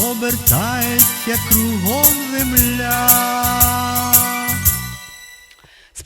обертається кругом земля.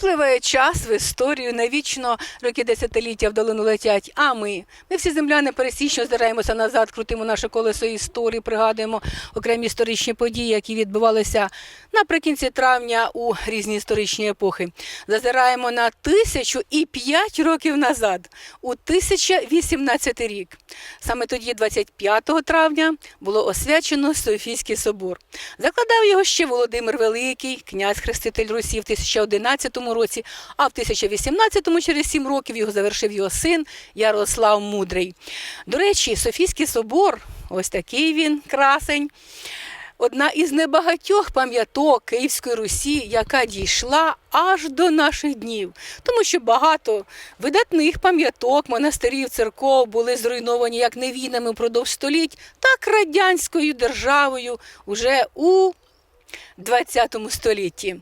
Спливає час в історію, навічно роки десятиліття в долину летять. А ми, ми всі земляни пересічно зираємося назад, крутимо наше колесо історії, пригадуємо окремі історичні події, які відбувалися наприкінці травня у різні історичні епохи. Зазираємо на тисячу і п'ять років назад, у 1018 рік. Саме тоді, 25 травня, було освячено Софійський собор. Закладав його ще Володимир Великий, князь Хреститель Русі в 1011 році, а в 1018-му через сім років його завершив його син Ярослав Мудрий. До речі, Софійський собор, ось такий він красень. Одна із небагатьох пам'яток Київської Русі, яка дійшла аж до наших днів, тому що багато видатних пам'яток, монастирів, церков були зруйновані як не війнами впродовж століть, так радянською державою уже у 20 столітті.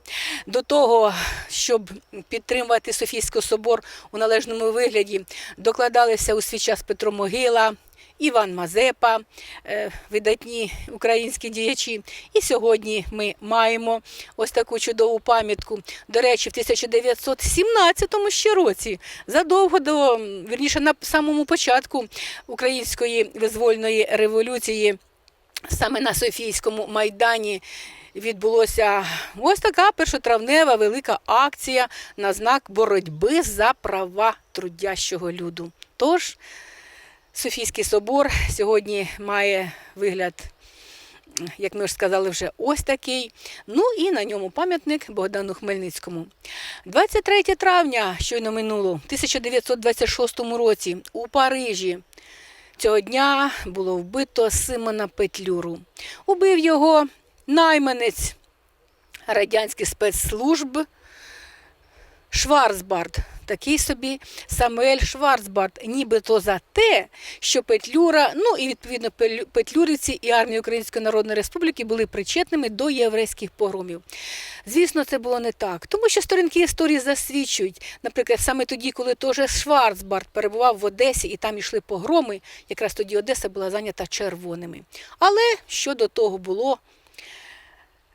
До того, щоб підтримувати Софійський собор у належному вигляді, докладалися у свій час Петро Могила. Іван Мазепа, е, видатні українські діячі. І сьогодні ми маємо ось таку чудову пам'ятку. До речі, в 1917 ще році, задовго до, вірніше, на самому початку української визвольної революції, саме на Софійському майдані. Відбулося ось така першотравнева велика акція на знак боротьби за права трудящого люду. Тож Софійський собор сьогодні має вигляд, як ми ж сказали, вже ось такий. Ну і на ньому пам'ятник Богдану Хмельницькому. 23 травня, щойно минуло, в 1926 році у Парижі. Цього дня було вбито Симона Петлюру. Убив його найманець радянських спецслужб Шварцбард, такий собі Самуель Шварцбард, нібито за те, що Петлюра, ну і відповідно Петлюрівці і армія Української Народної Республіки були причетними до єврейських погромів. Звісно, це було не так, тому що сторінки історії засвідчують, наприклад, саме тоді, коли теж Шварцбард перебував в Одесі і там йшли погроми, якраз тоді Одеса була зайнята червоними. Але що до того було,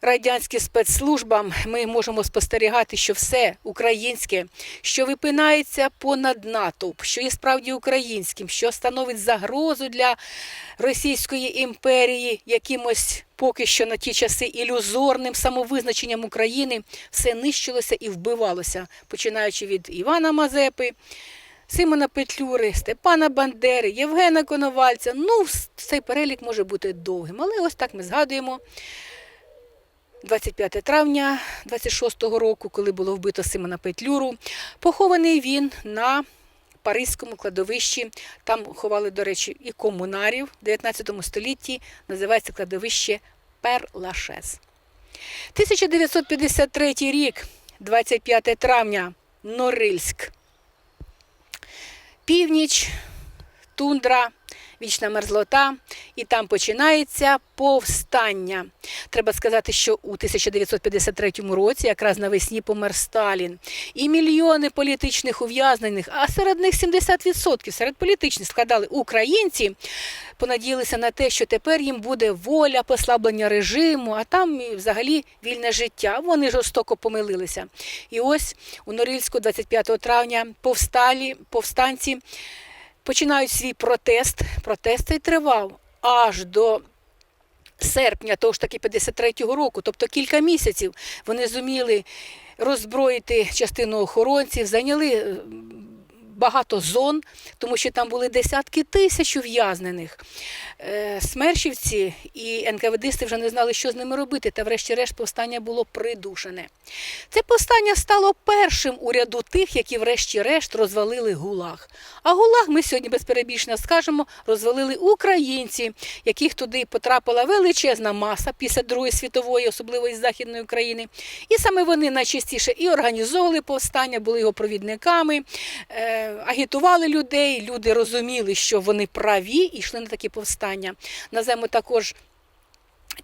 радянським спецслужбам ми можемо спостерігати, що все українське, що випинається понад натовп, що є справді українським, що становить загрозу для Російської імперії якимось поки що на ті часи ілюзорним самовизначенням України, все нищилося і вбивалося, починаючи від Івана Мазепи. Симона Петлюри, Степана Бандери, Євгена Коновальця. Ну, цей перелік може бути довгим, але ось так ми згадуємо 25 травня 26-го року, коли було вбито Симона Петлюру. Похований він на Паризькому кладовищі. Там ховали, до речі, і комунарів в 19 столітті. Називається кладовище Пер-Лашез. 1953 рік, 25 травня, Норильськ. Північ, тундра, вічна мерзлота, і там починається повстання. Треба сказати, що у 1953 році, якраз навесні, помер Сталін. І мільйони політичних ув'язнених, а серед них 70% серед політичних складали українці, понадіялися на те, що тепер їм буде воля, послаблення режиму, а там взагалі вільне життя. Вони жорстоко помилилися. І ось у Норильську 25 травня повсталі, повстанці починають свій протест. Протест цей тривав аж до серпня того ж таки 53-го року, тобто кілька місяців, вони зуміли роззброїти частину охоронців, зайняли е, багато зон, тому що там були десятки тисяч ув'язнених. Е, Смершівці і НКВДисти вже не знали, що з ними робити, та врешті-решт повстання було придушене. Це повстання стало першим у ряду тих, які врешті-решт розвалили ГУЛАГ. А ГУЛАГ, ми сьогодні безперебічно скажемо, розвалили українці, яких туди потрапила величезна маса після Другої світової, особливо із Західної України. І саме вони найчастіше і організовували повстання, були його провідниками, е, агітували людей. Люди розуміли, що вони праві і йшли на такі повстання. Наземо також.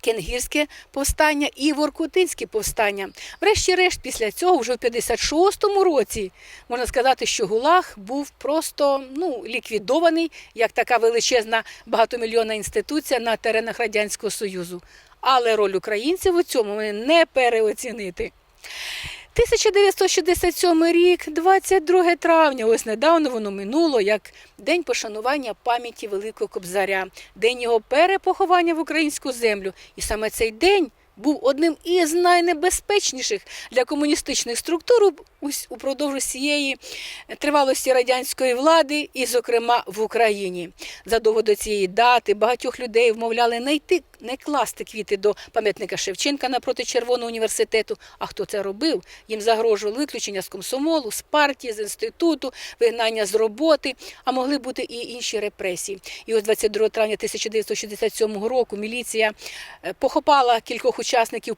Кенгірське повстання і Воркутинське повстання. Врешті-решт, після цього, вже в 56-му році, можна сказати, що ГУЛАГ був просто ну, ліквідований як така величезна багатомільйонна інституція на теренах Радянського Союзу. Але роль українців у цьому не переоцінити. 1967 рік, 22 травня, ось недавно воно минуло, як День пошанування пам'яті Великого Кобзаря, день його перепоховання в українську землю. І саме цей день був одним із найнебезпечніших для комуністичних структур упродовж усієї тривалості радянської влади, і, зокрема, в Україні. Задовго до цієї дати багатьох людей вмовляли не йти, не класти квіти до пам'ятника Шевченка напроти Червоного університету. А хто це робив? Їм загрожувало виключення з комсомолу, з партії, з інституту, вигнання з роботи, а могли бути і інші репресії. І ось 22 травня 1967 року міліція е, похопала кількох учасників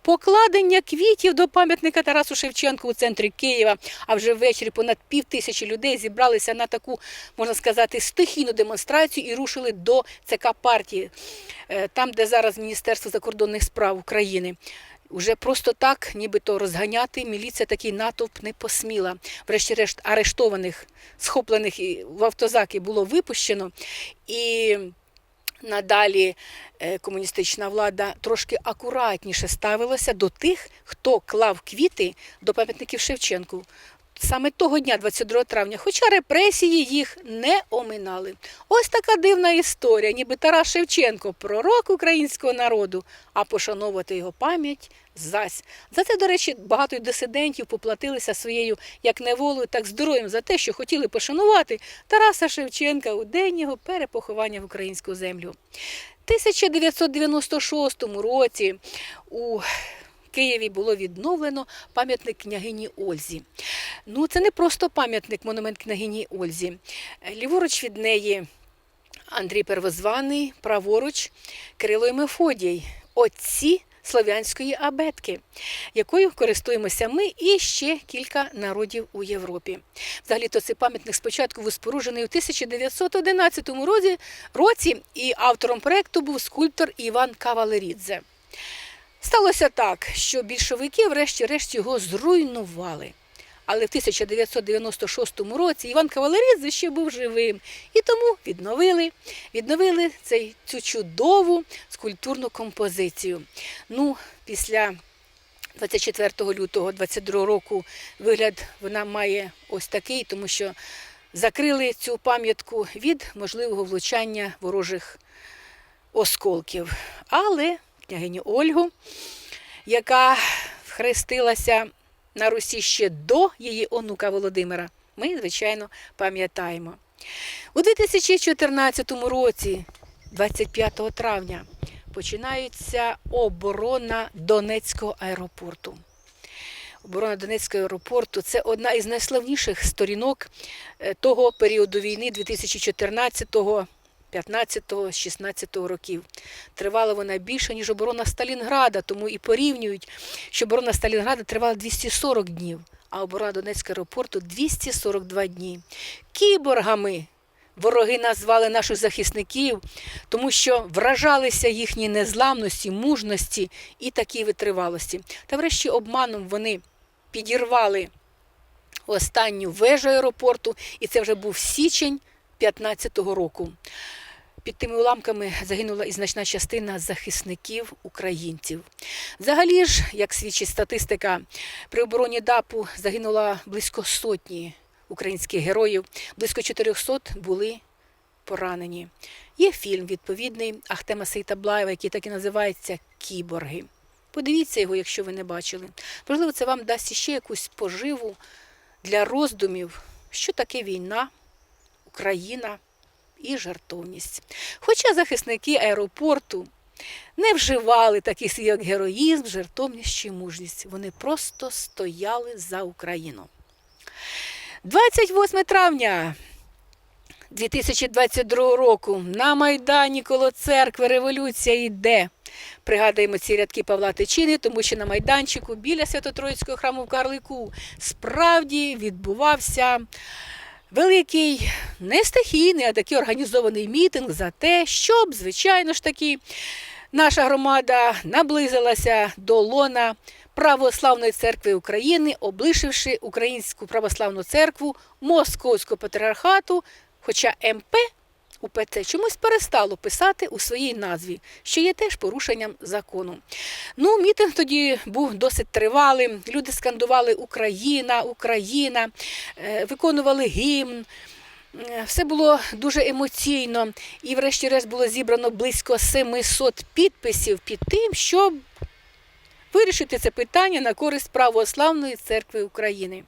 покладення квітів до пам'ятника Тарасу Шевченку у центрі Києва. А вже ввечері понад пів тисячі людей зібралися на таку, можна сказати, стихійну демонстрацію і рушили до ЦК партії, е, там, де зараз Міністерство закордонних справ України. Уже просто так, нібито розганяти, міліція такий натовп не посміла. Врешті-решт арештованих, схоплених в автозаки було випущено. І надалі е, комуністична влада трошки акуратніше ставилася до тих, хто клав квіти до пам'ятників Шевченку. Саме того дня, 22 травня, хоча репресії їх не оминали. Ось така дивна історія, ніби Тарас Шевченко, пророк українського народу, а пошановувати його пам'ять зась. За це, до речі, багато дисидентів поплатилися своєю як неволею, так здоров'ям за те, що хотіли пошанувати Тараса Шевченка у день його перепоховання в українську землю. 1996 році у Києві було відновлено пам'ятник княгині Ользі. Ну, це не просто пам'ятник, монумент княгині Ользі. Ліворуч від неї Андрій Первозваний, праворуч Кирило і Мефодій, отці слов'янської абетки, якою користуємося ми і ще кілька народів у Європі. Взагалі-то цей пам'ятник спочатку був споруджений у 1911 році, і автором проекту був скульптор Іван Кавалерідзе. Сталося так, що більшовики врешті-решт його зруйнували. Але в 1996 році Іван Кавалерідзе ще був живим, і тому відновили, відновили цей, цю чудову скульптурну композицію. Ну, після 24 лютого 22 року вигляд вона має ось такий, тому що закрили цю пам'ятку від можливого влучання ворожих осколків. Але княгиню Ольгу, яка хрестилася на Русі ще до її онука Володимира, ми, звичайно, пам'ятаємо. У 2014 році, 25 травня, починається оборона Донецького аеропорту. Оборона Донецького аеропорту це одна із найславніших сторінок е, того періоду війни 2014 15-16 років. Тривала вона більше, ніж оборона Сталінграда, тому і порівнюють, що оборона Сталінграда тривала 240 днів, а оборона Донецького аеропорту 242 дні. Кіборгами вороги назвали наших захисників, тому що вражалися їхній незламності, мужності і такій витривалості. Та врешті обманом вони підірвали останню вежу аеропорту, і це вже був січень 15-го року. Під тими уламками загинула і значна частина захисників українців. Взагалі ж, як свідчить статистика, при обороні ДАПу загинула близько сотні українських героїв, близько 400 були поранені. Є фільм відповідний Ахтема Сейтаблаєва, який так і називається Кіборги. Подивіться його, якщо ви не бачили. Можливо, це вам дасть ще якусь поживу для роздумів, що таке війна, Україна і жартовність. Хоча захисники аеропорту не вживали таких слів, як героїзм, жертовність чи мужність. Вони просто стояли за Україну. 28 травня 2022 року на Майдані коло церкви революція йде. Пригадуємо ці рядки Павла Тичини, тому що на майданчику біля Свято-Троїцького храму в Карлику справді відбувався великий не стихійний, а такий організований мітинг за те, щоб, звичайно ж таки, наша громада наблизилася до лона Православної церкви України, облишивши Українську православну церкву Московського патріархату, хоча МП УПЦ чомусь перестало писати у своїй назві, що є теж порушенням закону. Ну, мітинг тоді був досить тривалим. Люди скандували Україна, Україна, е, виконували гімн. Е, Все було дуже емоційно, і, врешті-решт, було зібрано близько 700 підписів під тим, щоб вирішити це питання на користь Православної церкви України.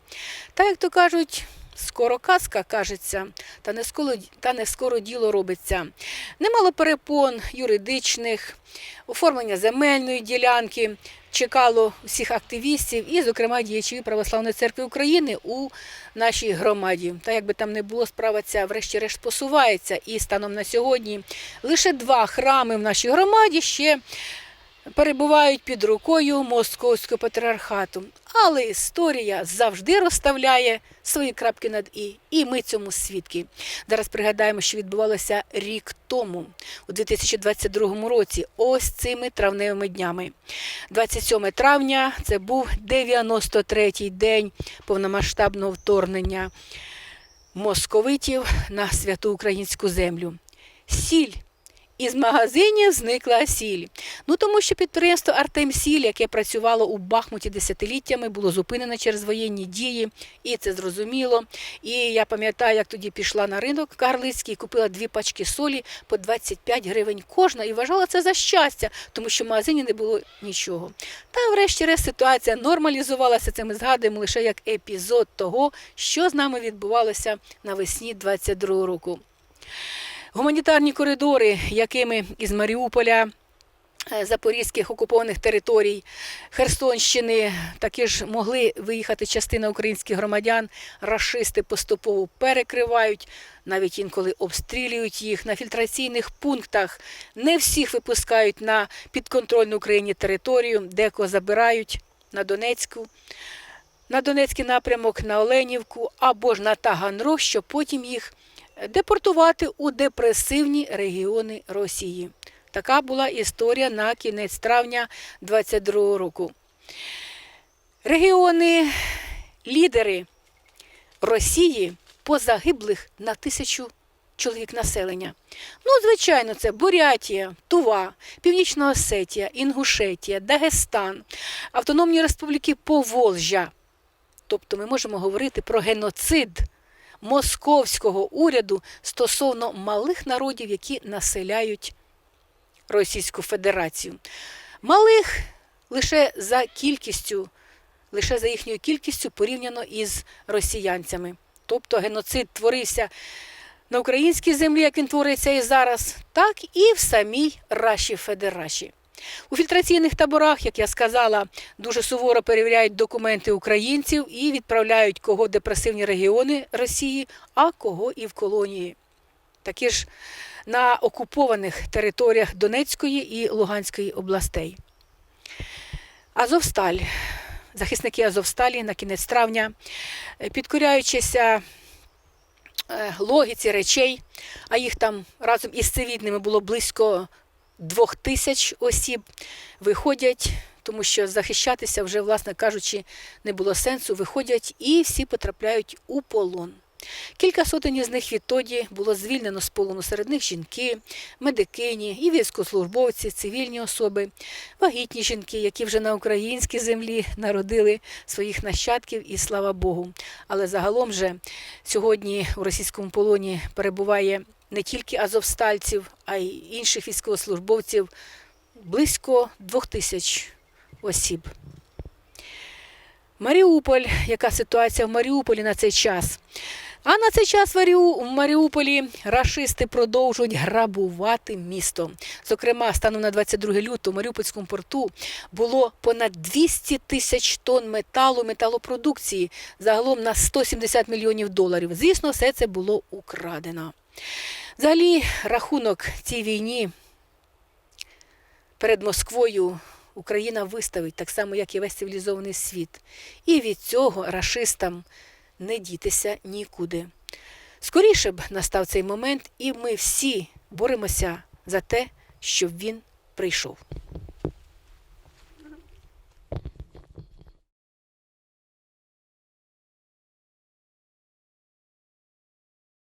Та, як то кажуть, скоро казка кажеться, та не скоро, та не скоро діло робиться. Немало перепон юридичних, оформлення земельної ділянки чекало всіх активістів і, зокрема, діячів Православної церкви України у нашій громаді. Та як би там не було, справа ця врешті-решт посувається. І станом на сьогодні лише два храми в нашій громаді ще перебувають під рукою московського патріархату. Але історія завжди розставляє свої крапки над і, і ми цьому свідки. Зараз пригадаємо, що відбувалося рік тому, у 2022 році, ось цими травневими днями. 27 травня це був 93-й день повномасштабного вторгнення московитів на святу українську землю. Сіль із магазинів зникла сіль. Ну тому що підприємство Артемсіль, яке працювало у Бахмуті десятиліттями, було зупинено через воєнні дії, і це зрозуміло. І я пам'ятаю, як тоді пішла на ринок Карлицький, купила дві пачки солі по 25 гривень кожна і вважала це за щастя, тому що в магазині не було нічого. Та врешті-решт ситуація нормалізувалася. Це ми згадуємо лише як епізод того, що з нами відбувалося навесні 22 року. Гуманітарні коридори, якими із Маріуполя, е, Запорізьких окупованих територій, Херсонщини, таки ж могли виїхати частина українських громадян, рашисти поступово перекривають, навіть інколи обстрілюють їх на фільтраційних пунктах. Не всіх випускають на підконтрольну Україні територію, деко забирають на Донецьку. На Донецький напрямок, на Оленівку або ж на Таганрог, щоб потім їх депортувати у депресивні регіони Росії. Така була історія на кінець травня 22 року. Регіони лідери Росії позагиблих на тисячу чоловік населення. Ну, звичайно, це Бурятія, Тува, Північна Осетія, Інгушетія, Дагестан, Автономні Республіки Поволжя. Тобто ми можемо говорити про геноцид московського уряду стосовно малих народів, які населяють Російську Федерацію. Малих лише за кількістю, лише за їхньою кількістю порівняно із росіянцями. Тобто геноцид творився на українській землі, як він твориться і зараз, так і в самій Раші Федераші. У фільтраційних таборах, як я сказала, дуже суворо перевіряють документи українців і відправляють кого депресивні регіони Росії, а кого і в колонії. Такі ж на окупованих територіях Донецької і Луганської областей. Азовсталь. Захисники Азовсталі на кінець травня, е, підкоряючися е, логіці речей, а їх там разом із цивільними було близько двох тисяч осіб, виходять, тому що захищатися вже, власне кажучи, не було сенсу. Виходять і всі потрапляють у полон. Кілька сотень із них відтоді було звільнено з полону серед них жінки, медикині і військовослужбовці, цивільні особи, вагітні жінки, які вже на українській землі народили своїх нащадків, і слава Богу. Але загалом же сьогодні у російському полоні перебуває не тільки азовстальців, а й інших військовослужбовців близько двох тисяч осіб. Маріуполь, яка ситуація в Маріуполі на цей час? А на цей час в Маріуполі рашисти продовжують грабувати місто. Зокрема, станом на 22 лютого в Маріупольському порту було понад 200 тисяч тонн металу, металопродукції, загалом на 170 мільйонів доларів. Звісно, все це було украдено. Взагалі, рахунок цій війні перед Москвою Україна виставить так само, як і весь цивілізований світ. І від цього рашистам не дітися нікуди. Скоріше б настав цей момент, і ми всі боремося за те, щоб він прийшов.